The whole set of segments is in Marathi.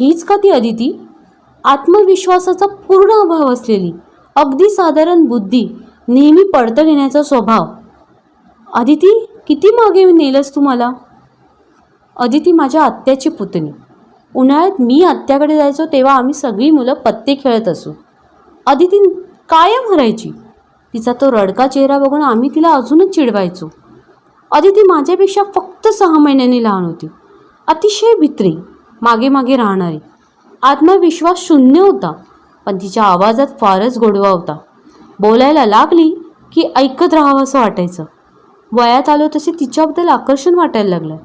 हीच का ती अदिती? आत्मविश्वासाचा पूर्ण अभाव असलेली अगदी साधारण बुद्धी नेहमी पडतं घेण्याचा स्वभाव. अदिती किती मागे नेलंस तू मला? अदिती माझ्या आत्याची पुतणी. उन्हाळ्यात मी आत्याकडे जायचो तेव्हा आम्ही सगळी मुलं पत्ते खेळत असू. अदिती कायम हरायची. तिचा तो रडका चेहरा बघून आम्ही तिला अजूनच चिडवायचो. अदिती माझ्यापेक्षा फक्त सहा महिन्यांनी लहान होती. अतिशय भित्री. मागे मागे राहणारी. आत्मविश्वास शून्य होता पण तिच्या आवाजात फारच गोडवा होता. बोलायला लागली की ऐकत राहावं असं वाटायचं. वयात आलो तसे तिच्याबद्दल आकर्षण वाटायला लागलं.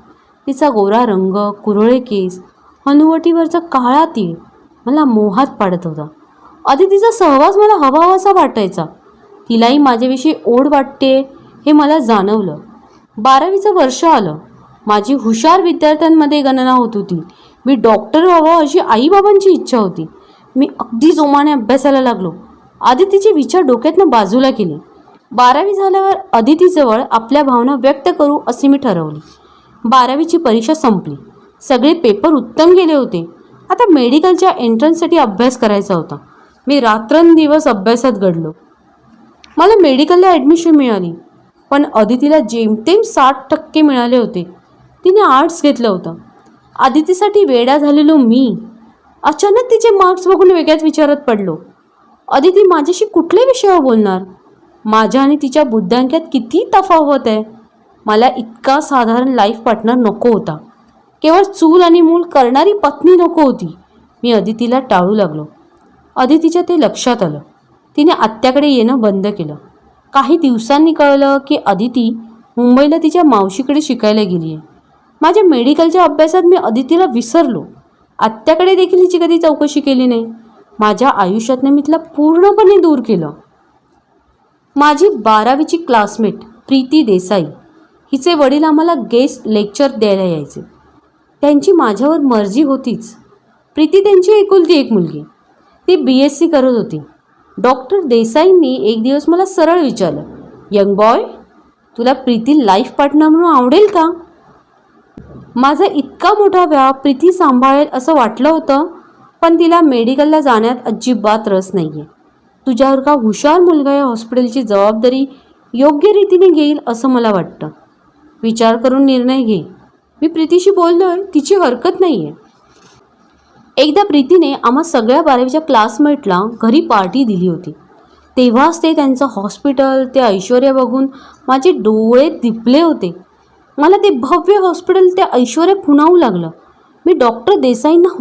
तिचा गोरा रंग कुरळे केस हनुवटीवरचा काळा तीळ मला मोहात पाडत होता. आधी तिचा सहवास मला हवा हवासा वाटायचा. तिलाही माझ्याविषयी ओढ वाटते हे मला जाणवलं. बारावीचं वर्ष आलं. माझी हुशार विद्यार्थ्यांमध्ये गणना होत होती. मी डॉक्टर व्हावं अशी आईबाबांची इच्छा होती. मी अगदी जोमाने अभ्यासाला लागलो. आदितीचे विचार डोक्यातनं बाजूला केले. बारावी झाल्यावर अदितीजवळ आपल्या भावना व्यक्त करू असे मी ठरवले. बारावीची परीक्षा संपली. सगळे पेपर उत्तम गेले होते. आता मेडिकलच्या एंट्रन्ससाठी अभ्यास करायचा होता. मी रात्रंदिवस अभ्यासात घडलो. मला मेडिकलला ॲडमिशन मिळाली. पण अदितीला जेमतेम साठ टक्के मिळाले होते. तिने आर्ट्स घेतलं होतं. आदितीसाठी वेडा झालेलो मी अचानक तिचे मार्क्स बघून वेगळ्याच विचारात पडलो. अदिती माझ्याशी कुठल्या विषयावर बोलणार? माझ्या आणि तिच्या बुद्ध्यांक्यात किती तफावत आहे? मला इतका साधारण लाईफ पार्टनर नको होता. केवळ चूल आणि मूल करणारी पत्नी नको होती. मी अदितीला टाळू लागलो. अदितीच्या ते लक्षात आलं. तिने आत्याकडे येणं बंद केलं. काही दिवसांनी कळलं की अदिती मुंबईला तिच्या मावशीकडे शिकायला गेली आहे माझ्या मेडिकलच्या अभ्यासात मी अदितीला विसरलो. आत्याकडे देखील हिची कधी चौकशी केली नाही. माझ्या आयुष्यातनं मी तिला पूर्णपणे दूर केलं. माझी बारावीची क्लासमेट प्रीती देसाई हिचे वडील आम्हाला गेस्ट लेक्चर द्यायला यायचे. त्यांची माझ्यावर मर्जी होतीच. प्रीती त्यांची एकुलती एक मुलगी. ती बी एस सी करत होती. डॉक्टर देसाईंनी एक दिवस मला सरळ विचारलं यंग बॉय तुला प्रीती लाईफ पार्टनर म्हणून आवडेल का? माझा इतका मोठा व्याप प्रीती सांभाळेल असं वाटलं होतं पण तिला मेडिकलला जाण्यात अजिबात रस नाही आहे तुझ्यावर का हुशार मुलगा या हॉस्पिटलची जबाबदारी योग्य रीतीने घेईल असं मला वाटतं. विचार करून निर्णय घे. मी प्रीतीशी बोललो आहे तिची हरकत नाही आहे एकदा प्रीतीने आम्हा सगळ्या बारावीच्या क्लासमेटला घरी पार्टी दिली होती. तेव्हाच ते त्यांचं हॉस्पिटल ते ऐश्वर्या बघून माझे डोळे दिपले होते. मला ते भव्य हॉस्पिटल त्या ऐश्वर्या खुणावू लागलं. मी डॉक्टर देसाईंना हो